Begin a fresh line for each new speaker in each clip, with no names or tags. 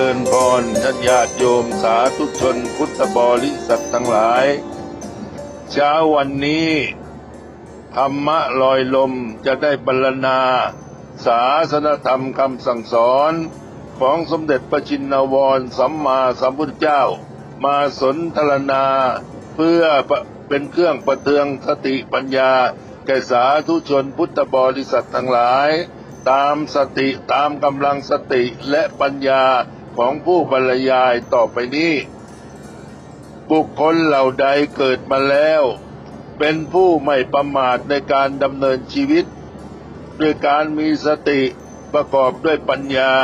ริญพรท่านญาติโยมสาธุชนพุทธบริษัททั้งหลาย เช้าวันนี้ ธรรมะลอยลมจะได้บรรณา ศาสนธรรมคำสั่งสอนของสมเด็จพระจินนวรสัมมาสัมพุทธเจ้า มาสนทรนาเพื่อเป็นเครื่องประเทืองสติปัญญา แก่สาธุชนพุทธบริษัททั้งหลาย ตามสติตามกำลังสติและปัญญา ของผู้บรรยายต่อไปนี้ บุคคลเหล่าใดเกิดมาแล้ว เป็นผู้ไม่ประมาทในการดำเนินชีวิต ด้วยการมีสติประกอบด้วยปัญญา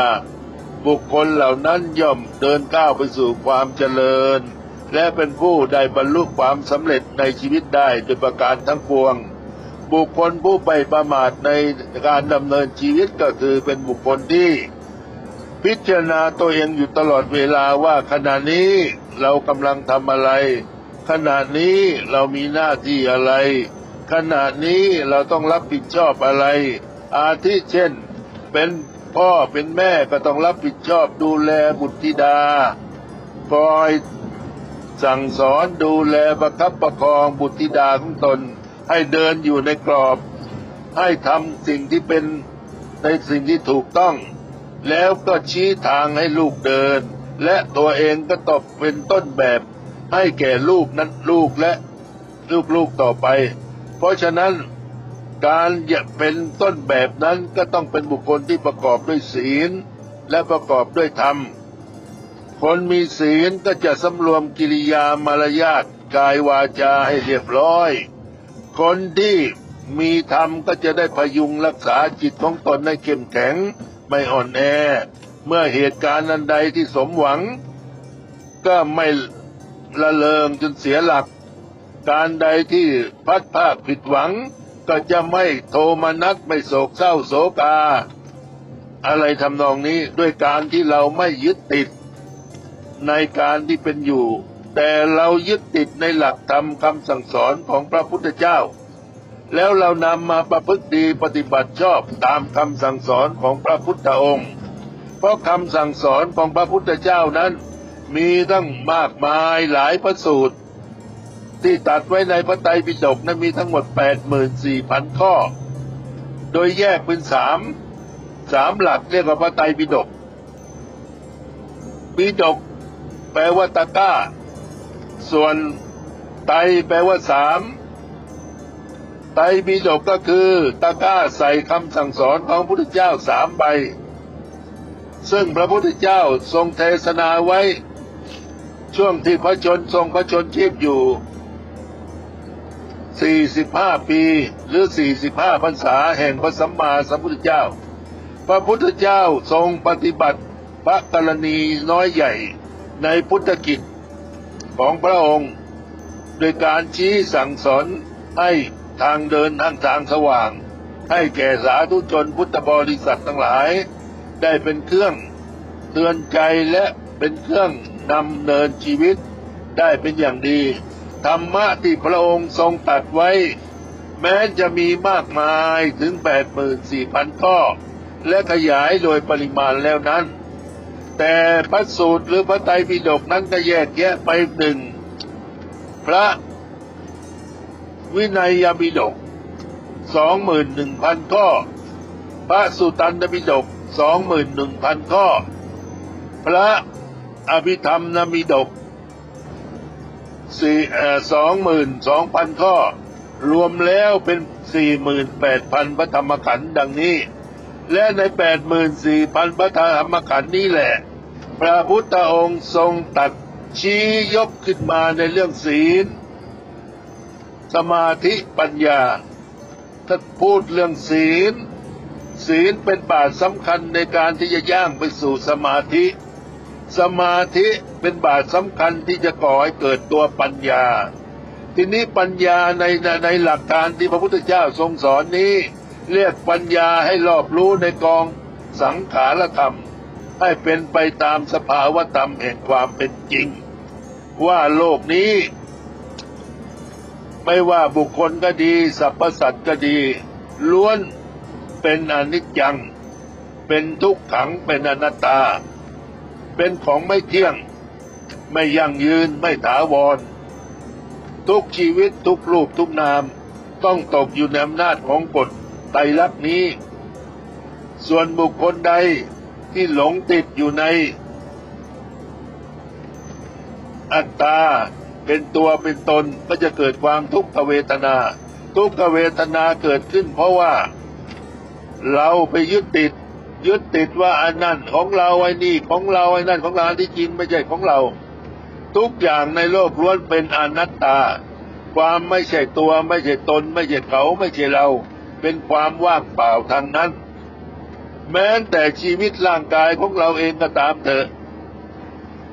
บุคคลเหล่านั้นย่อมเดินก้าวไปสู่ความเจริญ และเป็นผู้ได้บรรลุความสำเร็จในชีวิตได้โดยประการทั้งปวงบุคคลผู้ไปประมาทในการดำเนินชีวิตก็คือเป็นบุคคลที่ พิจารณาตัวเองอยู่ตลอดเวลาว่าขณะนี้เรากำลังทำอะไร ขณะนี้เรามีหน้าที่อะไร ขณะนี้เราต้องรับผิดชอบอะไร อาทิเช่น เป็นพ่อเป็นแม่ก็ต้องรับผิดชอบดูแลบุตรธิดาคอยสั่งสอนดูแลประคับประคองบุตรธิดาของตน ให้เดินอยู่ในกรอบ ให้ทำสิ่งที่เป็นในสิ่งที่ถูกต้อง แล้วก็ชี้ทางให้ลูกเดิน และตัวเองก็ตกเป็นต้นแบบให้แก่ลูกนั้นลูกและลูกๆต่อไป เพราะฉะนั้นการจะเป็นต้นแบบนั้นก็ต้องเป็นบุคคลที่ประกอบด้วยศีล และประกอบด้วยธรรม คนมีศีลก็จะสำรวมกิริยามารยาทกายวาจาให้เรียบร้อย คนที่มีธรรมก็จะได้พยุงรักษาจิตของตนให้เข้มแข็ง ไม่อ่อนแอ เมื่อเหตุการณ์นันใดที่สมหวัง ก็ไม่ละเลงจนเสียหลัก การใดที่พัดภาคผิดหวัง ก็จะไม่โทมนัสไม่โศกเศร้าโศกา อะไรทำนองนี้ด้วยการที่เราไม่ยึดติด ในการที่เป็นอยู่ แต่เรายึดติดในหลักธรรมคำสั่งสอนของพระพุทธเจ้า แล้วเรานำมาประพฤติดีปฏิบัติชอบตามคำสั่งสอนของพระพุทธองค์ เพราะคำสั่งสอนของพระพุทธเจ้านั้น มีตั้งมากมายหลายพระสูตร ที่ตัดไว้ในพระไตรปิฎกนั้นมีทั้งหมด 84,000 ข้อ โดยแยกเป็นสามสามหลักเรียกว่าพระไตรปิฎกปิฎกแปลว่าตะก้า ส่วนไตรแปลว่าสาม ไตรปิฎกก็คือตะกร้าใส่คำสั่งสอนของพระพุทธเจ้าสามใบ ซึ่งพระพุทธเจ้าทรงเทศนาไว้ ช่วงที่พระชนทรงพระชนชีพอยู่ 45 ปีหรือ 45 พรรษาแห่งพระสัมมาสัมพุทธเจ้า พระพุทธเจ้าทรงปฏิบัติพระกรณีน้อยใหญ่ในพุทธกิจของพระองค์ โดยการชี้สั่งสอนให้ ทางเดินทางทางสว่าง ให้แก่สาธุชนพุทธบริษัททั้งหลาย ได้เป็นเครื่องเตือนใจและเป็นเครื่องนำเนินชีวิตได้เป็นอย่างดี ธรรมะที่พระองค์ทรงตัดไว้ แม้จะมีมากมายถึง 84,000 ข้อ และขยายโดยปริมาณแล้วนั้น แต่พระสูตรหรือพระไตรปิฎกนั้นก็แยกแยะไปหนึ่งพระ วินัยปิฎก21,000ข้อ พระสุตันตปิฎก21,000ข้อ พระอภิธรรมนมิฎกสี่สองหมื่นสองพันข้อ รวมแล้วเป็นสี่หมื่นแปดพันพระธรรมขันธ์ดังนี้ และในแปดหมื่นสี่พันพระธรรมขันธ์นี้แหละ พระพุทธองค์ทรงตัดชี้ยกขึ้นมาในเรื่องศีล สมาธิปัญญาถ้าพูดเรื่องศีล ศีลเป็นบาทสำคัญในการที่จะย่างไปสู่สมาธิ สมาธิเป็นบาทสำคัญที่จะก่อให้เกิดตัวปัญญา ทีนี้ปัญญาในในในหลักการที่พระพุทธเจ้าทรงสอนนี้ เรียกปัญญาให้รอบรู้ในกองสังขารธรรม ให้เป็นไปตามสภาวธรรมแห่งความเป็นจริง ว่าโลกนี้ ไม่ว่าบุคคลก็ดีสรรพสัตว์ก็ดี ล้วนเป็นอนิจจัง เป็นทุกขังเป็นอนัตตา เป็นของไม่เที่ยง ไม่ยั่งยืนไม่ถาวร ทุกชีวิตทุกรูปทุกนาม ต้องตกอยู่ในอำนาจของกฎไตรลักษณ์นี้ ส่วนบุคคลใดที่หลงติดอยู่ในอัตตา เป็นตัวเป็นตนก็จะเกิดความทุกขเวทนา ทุกขเวทนาเกิดขึ้น เพราะว่า เราไปยึดติด ยึดติดว่าอันนั้นของเราไอ้นี่ของเราไอ้นั่นของเราที่จริงไม่ใช่ของเรา ทุกอย่างในโลกล้วนเป็นอนัตตา ความไม่ใช่ตัวไม่ใช่ตน ไม่ใช่เขาไม่ใช่เรา เป็นความว่างเปล่าทางนั้น แม้แต่ชีวิตร่างกายของเราเองก็ตามเถอะ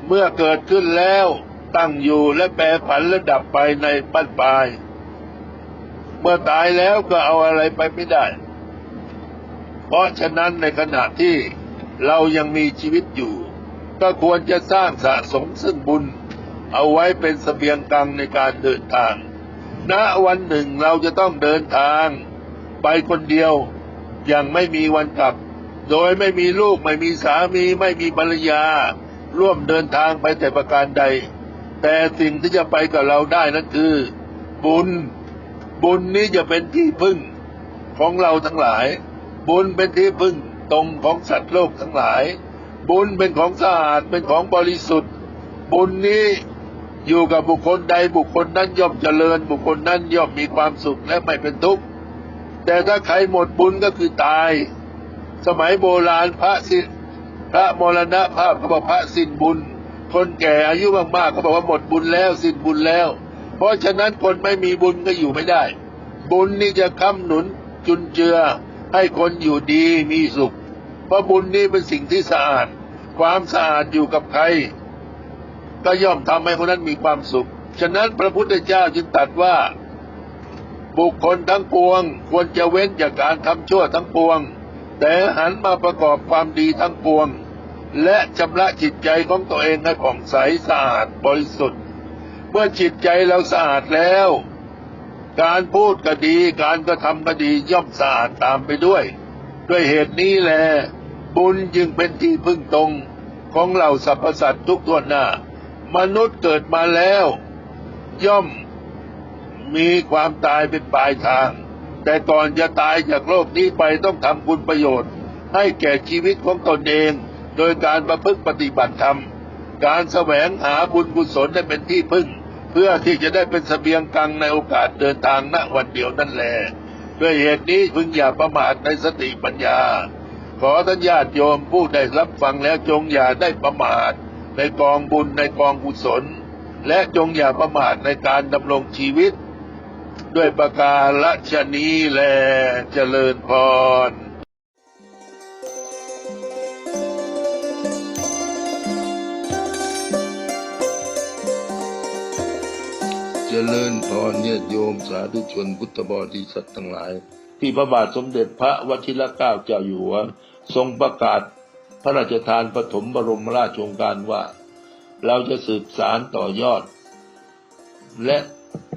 เมื่อเกิดขึ้นแล้ว ตั้งอยู่และแปรผันและดับไปในปันปลาย เมื่อตายแล้วก็เอาอะไรไปไม่ได้ เพราะฉะนั้นในขณะที่เรายังมีชีวิตอยู่ ก็ควรจะสร้างสะสมซึ่งบุญ เอาไว้เป็นเสบียงกลางในการเดินทาง ณวันหนึ่งเราจะต้องเดินทาง ไปคนเดียวอย่างไม่มีวันกลับ โดยไม่มีลูกไม่มีสามีไม่มีภรรยา ร่วมเดินทางไปแต่ประการใด แต่สิ่งที่จะไปกับเราได้นั่นคือ บุญ บุญนี้จะเป็นที่พึ่งของเราทั้งหลาย บุญเป็นที่พึ่งตรงของสัตว์โลกทั้งหลาย บุญเป็นของสะอาดเป็นของบริสุทธิ์ บุญนี้อยู่กับบุคคลใดบุคคลนั้นย่อมเจริญ บุคคลนั้นย่อมมีความสุขและไม่เป็นทุกข์แต่ถ้าใครหมดบุญก็คือตาย สมัยโบราณพระสิพระมรณะภาพขบพระสิ้นบุญ คนแก่อายุมากๆเขาบอกว่าหมดบุญแล้วสิ้นบุญแล้ว เพราะฉะนั้นคนไม่มีบุญก็อยู่ไม่ได้ บุญนี่จะค้ำหนุนจุนเจือ ให้คนอยู่ดีมีสุข เพราะบุญนี่เป็นสิ่งที่สะอาด ความสะอาดอยู่กับใคร ก็ย่อมทำให้คนนั้นมีความสุข ฉะนั้นพระพุทธเจ้าจึงตรัสว่า บุคคลทั้งปวง ควรจะเว้นจากการทำชั่วทั้งปวง แต่หันมาประกอบความดีทั้งปวง และชำระจิตใจของตัวเองให้ผ่องใสสะอาดบริสุทธิ์ เมื่อจิตใจเราสะอาดแล้ว การพูดก็ดีการกระทำก็ดีย่อมสะอาดตามไปด้วย ด้วยเหตุนี้แหละบุญจึงเป็นที่พึ่งตรงของเหล่าสรรพสัตว์ทุกตัวหน้า มนุษย์เกิดมาแล้ว ย่อมมีความตายเป็นปลายทาง แต่ก่อนจะตายจากโลกนี้ไปต้องทำคุณประโยชน์ ให้แก่ชีวิตของตนเอง โดยการประพฤติปฏิบัติธรรม การแสวงหาบุญกุศลได้เป็นที่พึ่ง เพื่อที่จะได้เป็นเสบียงกลางในโอกาสเดินทางณวันเดียวนั่นแหละด้วยเหตุนี้พึงอย่าประมาทในสติปัญญา ขอท่านญาติโยมผู้ได้รับฟังแล้วจงอย่าได้ประมาท ในกองบุญในกองกุศล และจงอย่าประมาทในการดำรงชีวิต ด้วยประการฉนี้แลเจริญพร จริญพรเนี่ยโยมสาธุชนพุทธบริษัททั้งหลาย ที่พระบาทสมเด็จพระวชิรเกล้าเจ้าอยู่หัวทรงประกาศพระราชทานปฐมบรมราชโองการว่า เราจะสืบสารต่อยอด และ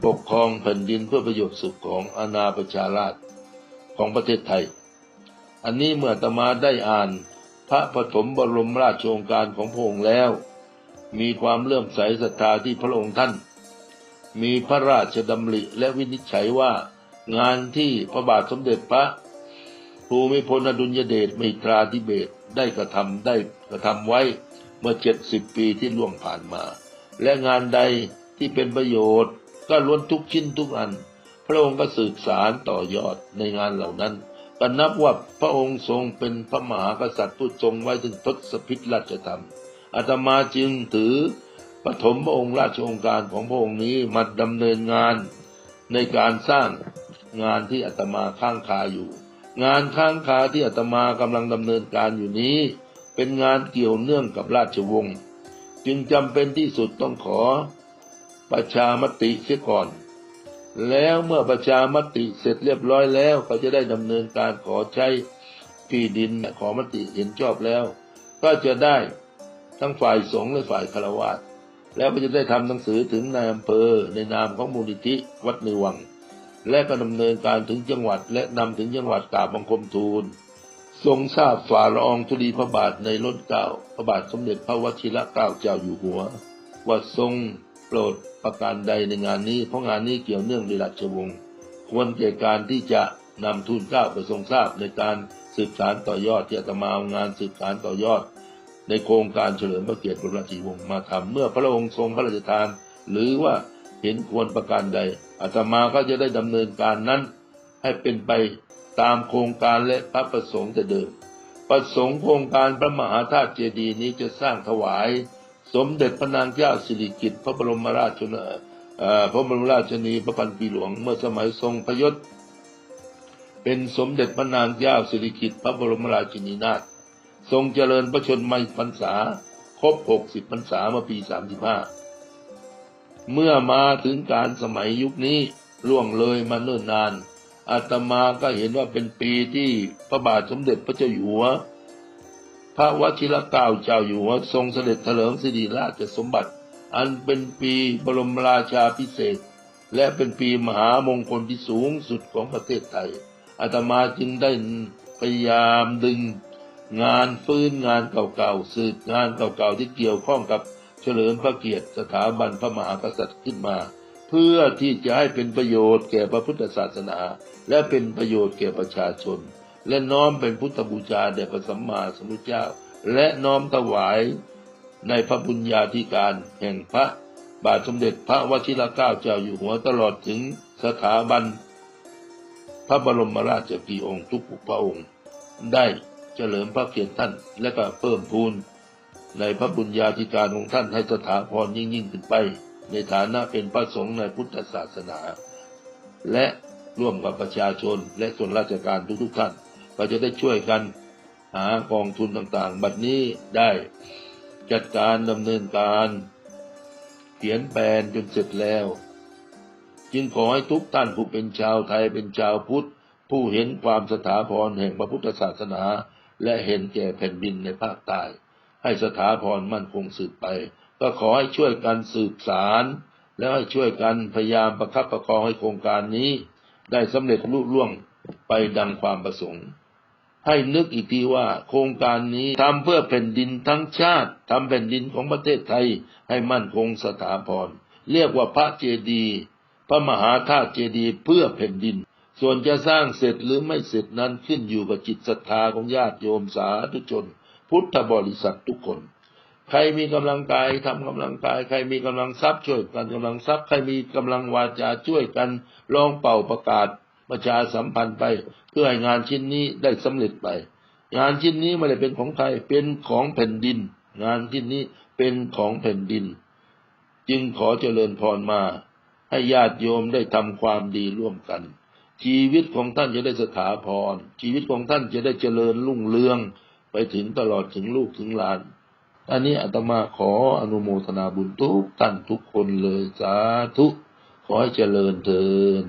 ปกครองแผ่นดินเพื่อประโยชน์สุขของอาณาประชาราชของประเทศไทย อันนี้เมื่อตมาได้อ่านพระปฐมบรมราชโองการของพระองค์แล้ว มีความเลื่อมใสศรัทธาที่พระองค์ท่าน มีพระราชดำริและวินิจฉัยว่า งานที่พระบาทสมเด็จพระภูมิพลอดุลยเดชมิตราธิเบศได้กระทำได้กระทำไว้เมื่อเจ็ดสิบปีที่ล่วงผ่านมา และงานใดที่เป็นประโยชน์ ก็ล้วนทุกชิ้นทุกอัน พระองค์ก็สืบสารต่อยอดในงานเหล่านั้นก็นับว่าพระองค์ทรงเป็นพระมหากษัตริย์ผู้ทรงไว้ถึงทศพิธราชธรรมอาตมาจึงถือ ปฐมพระองค์ราชองการของพระองค์นี้มาดำเนินงานในการสร้างงานที่อาตมาค้างคาอยู่ งานค้างคาที่อาตมากำลังดำเนินการอยู่นี้ เป็นงานเกี่ยวเนื่องกับราชวงศ์จึงจำเป็นที่สุดต้องขอประชามติเสียก่อน แล้วเมื่อประชามติเสร็จเรียบร้อยแล้วเขาจะได้ดำเนินการขอใช้ที่ดินขอมติเห็นชอบแล้ว ก็จะได้ทั้งฝ่ายสงฆ์และฝ่ายคารวะ แล้วก็จะได้ทำหนังสือถึงนายอำเภอในนามของมูลนิธิวัดในวัง และก็ดำเนินการถึงจังหวัด และนำถึงจังหวัดกราบบังคมทูล ทรงทราบฝ่าละอองธุลีพระบาทในล้นเกล้าพระบาทสมเด็จพระวชิระเกล้าเจ้าอยู่หัว ว่าทรงโปรดประการใดในงานนี้ เพราะงานนี้เกี่ยวเนื่องในราชวงศ์ควรแก่การที่จะนำทูลเกล้าไปทรงทราบในการสืบสารต่อยอดที่อาตมาเอางานสืบสารต่อยอด ในโครงการเฉลิมพระเกียรติบรมราชีวงศ์มาทำเมื่อพระองค์ทรงพระราชทาน หรือว่าเห็นควรประการใดอาตมาก็จะได้ดำเนินการนั้น ให้เป็นไปตามโครงการและพระประสงค์แต่เดิมประสงค์โครงการพระมหาธาตุเจดีย์นี้จะสร้างถวาย สมเด็จพระนางเจ้าสิริกิติ์พระบรมราชชนพระบรมราชชนีพระพันปีหลวงเมื่อสมัยทรงพยศเป็นสมเด็จพระนางเจ้าสิริกิติ์พระบรมราชินีนาถ ทรงเจริญพระชนมพรรษา ครบ60พรรษาเมื่อปี35เมื่อมาถึงการสมัยยุคนี้ล่วงเลยมาเนิ่นนานอาตมาก็เห็นว่าเป็นปีที่พระบาทสมเด็จพระเจ้าอยู่หัว พระวชิรเกล้าเจ้าอยู่หัวทรงเสด็จเถลิงสิริราชสมบัติ อันเป็นปีบรมราชาพิเศษ และเป็นปีมหามงคลที่สูงสุดของประเทศไทยอาตมาจึงได้พยายามดึง งานฟื้นงานเก่าๆสืบงานเก่าๆที่เกี่ยวข้องกับเฉลิมพระเกียรติสถาบันพระมหากษัตริย์ขึ้นมา เพื่อที่จะให้เป็นประโยชน์แก่พระพุทธศาสนา และเป็นประโยชน์แก่ประชาชน และน้อมเป็นพุทธบูชาแด่พระสัมมาสัมพุทธเจ้า และน้อมถวายในพระบุญญาธิการแห่งพระบาทสมเด็จพระวชิรเกล้าเจ้าอยู่หัวตลอดถึงสถาบัน พระบรมราชกีองค์ทุกพระองค์ได้ เฉลิมพระเกียรติท่าน และก็เพิ่มพูนในพระบุญญาธิการของท่านให้สถาพรยิ่งยิ่งขึ้นไป ในฐานะเป็นพระสงฆ์ในพุทธศาสนา และร่วมกับประชาชนและส่วนราชการทุกๆท่าน ก็จะได้ช่วยกันหากองทุนต่างๆ บัดนี้ได้จัดการดำเนินการเขียนแปลนจนเสร็จแล้ว จึงขอให้ทุกท่านผู้เป็นชาวไทยเป็นชาวพุทธ ผู้เห็นความสถาพรแห่งพระพุทธศาสนา และเห็นแก่แผ่นดินในภาคใต้ให้สถาพรมั่นคงสืบไป ก็ขอให้ช่วยกันสืบสาร แล้วให้ช่วยกันพยายามประคับประคองให้โครงการนี้ ได้สำเร็จลุล่วงไปดังความประสงค์ ให้นึกอีกทีว่าโครงการนี้ทำเพื่อแผ่นดินทั้งชาติทำแผ่นดินของประเทศไทยให้มั่นคงสถาพรเรียกว่าพระเจดีย์พระมหาธาตุเจดีย์เพื่อแผ่นดิน ส่วนจะสร้างเสร็จหรือไม่เสร็จนั้นขึ้นอยู่กับจิตศรัทธาของญาติโยมสาธุชน พุทธบริษัททุกคน ใครมีกำลังกายทำกำลังกาย ใครมีกำลังทรัพย์ช่วยกันกำลังทรัพย์ ใครมีกำลังวาจาช่วยกันลองเป่าประกาศประชาสัมพันธ์ไป เพื่อให้งานชิ้นนี้ได้สำเร็จไป งานชิ้นนี้ไม่ได้เป็นของใครเป็นของแผ่นดิน งานชิ้นนี้เป็นของแผ่นดิน จึงขอเจริญพรมา ให้ญาติโยมได้ทำความดีร่วมกัน ชีวิตของท่านจะได้สถาพร ชีวิตของท่านจะได้เจริญรุ่งเรืองไปถึงตลอดถึงลูกถึงหลาน อันนี้อาตมาขออนุโมทนาบุญทุกท่านทุกคนเลยสาธุ ขอให้เจริญเถิน